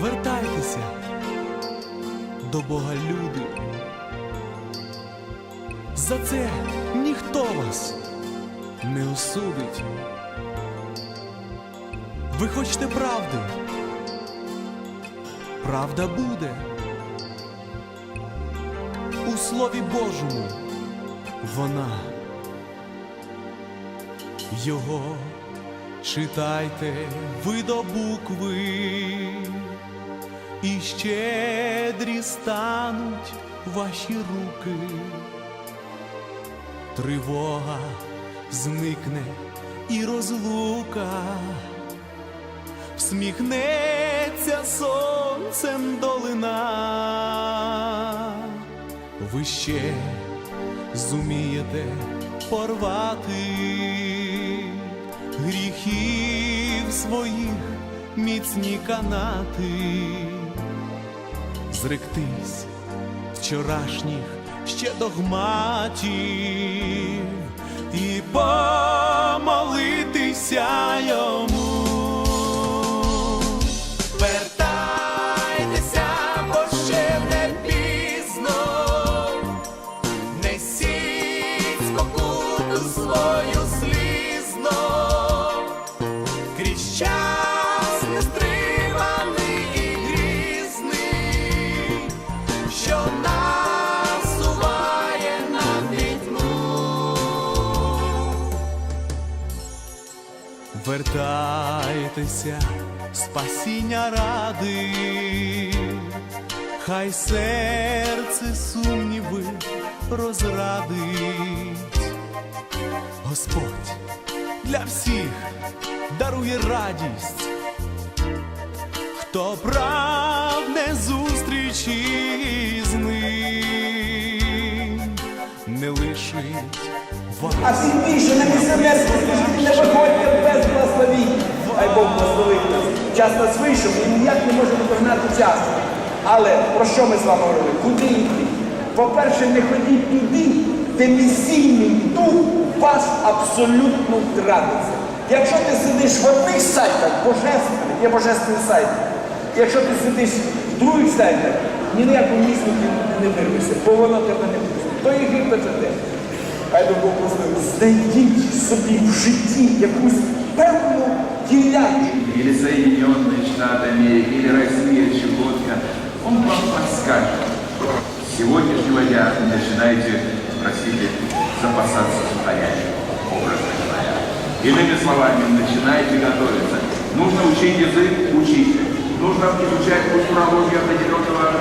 Вертайтеся до Бога люди. За це ніхто вас не осудить. Ви хочете правди? Правда буде. У Слові Божому вона. Його читайте ви до букви, і щедрі стануть ваші руки. Тривога зникне і розлука, всміхнеться сонцем долина. Ви ще зумієте порвати гріхів своїх міцні канати, зректись вчорашніх ще догматів і помолитися йому. Свою слізно, крізь час нестриманий і грізний, що насуває на пітьму. Вертайтеся, спасіння ради, хай серце сумніви розрадить. Господь для всіх дарує радість, хто прагне зустрічі з ним, не лишить вас. А всі що на місцевецтво служити, не виходьте без благословіння. Хай Бог благословить нас. Час нас вийшов, ми ніяк не можемо догнати час. Але про що ми з вами говорили? Куди йти? По-перше, не ходіть туди, де місійний дух вас абсолютно втратиться. Якщо ти сидиш в одних сайтах, божественних, є божественний сайт. Якщо ти сидиш в других сайтах, ні на якому місці не вирвешся, бо воно тебе не пустить. То Єгипет іде. Хай би Бог благословив. Знайдіть собі в житті якусь певну ділянку. или Соединенные Штатами, или Россия, Чукотка, он вам подскажет. С сегодняшнего дня начинайте, простите, запасаться сухарями, образно говоря. Иными словами, начинайте готовиться. Нужно учить язык, учите. Нужно изучать культурологию определенного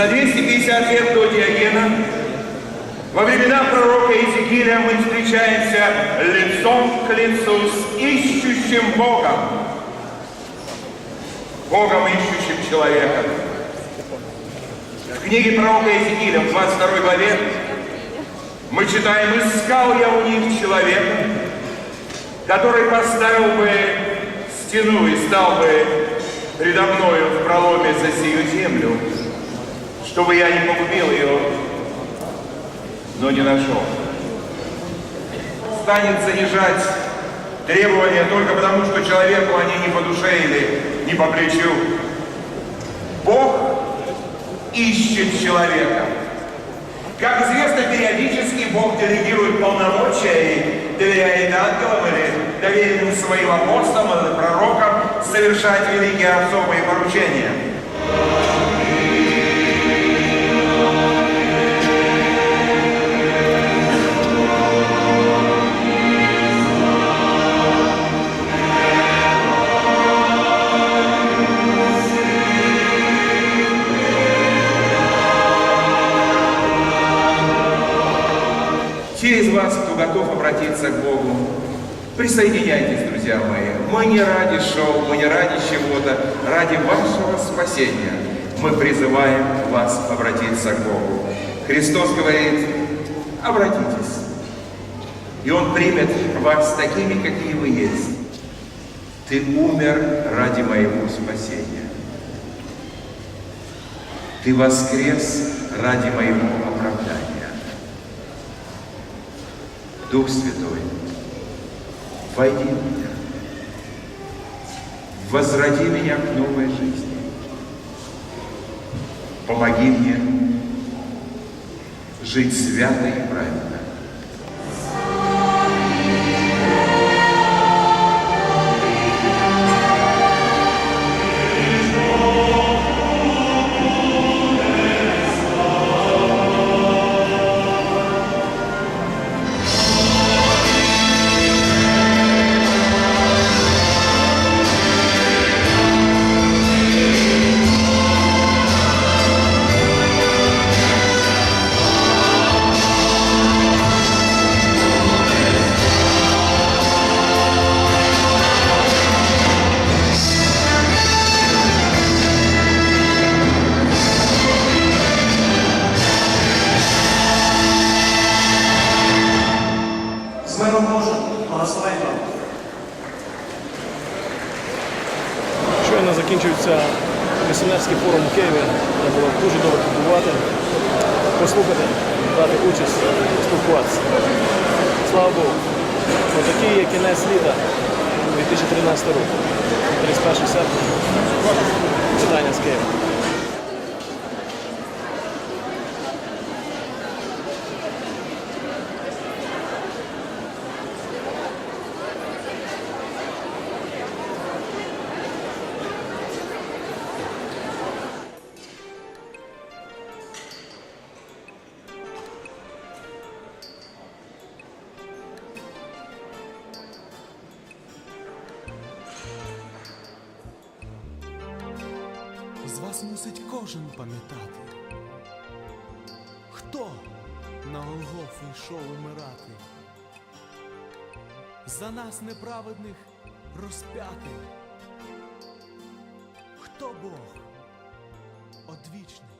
За 250 лет до Диогена, во времена пророка Иезекииля мы встречаемся лицом к лицу с ищущим Богом. Богом, ищущим человека. В книге пророка Иезекииля в 22 главе мы читаем, «Искал я у них человека, который поставил бы стену и стал бы предо мною в проломе за сию землю, чтобы я не погубил ее, но не нашел. Станет занижать требования только потому, что человеку они не по душе или не по плечу. Бог ищет человека. Как известно, периодически Бог делегирует полномочия и доверяет ангелам или доверенным своим апостолам или пророкам совершать великие особые поручения. Обратиться к Богу, присоединяйтесь, друзья мои. Мы не ради шоу, мы не ради чего-то, ради вашего спасения. Мы призываем вас обратиться к Богу. Христос говорит, обратитесь. И Он примет вас такими, какие вы есть. Ты умер ради моего спасения. Ты воскрес ради моего Дух Святой, войди в меня, возроди меня к новой жизни. Помоги мне жить свято и правильно. Благословень. Щойно закінчується місіонерський форум у Києві. Де було дуже добре побувати, послухати, брати участь, спілкуватися. Слава Богу. Такий є кінець літа 2013 року. 31 серпня. Читання з Києва. З мусить кожен пам'ятати, хто на Голгофу йшов умирати. За нас неправедних розп'ятий. Хто Бог одвічний.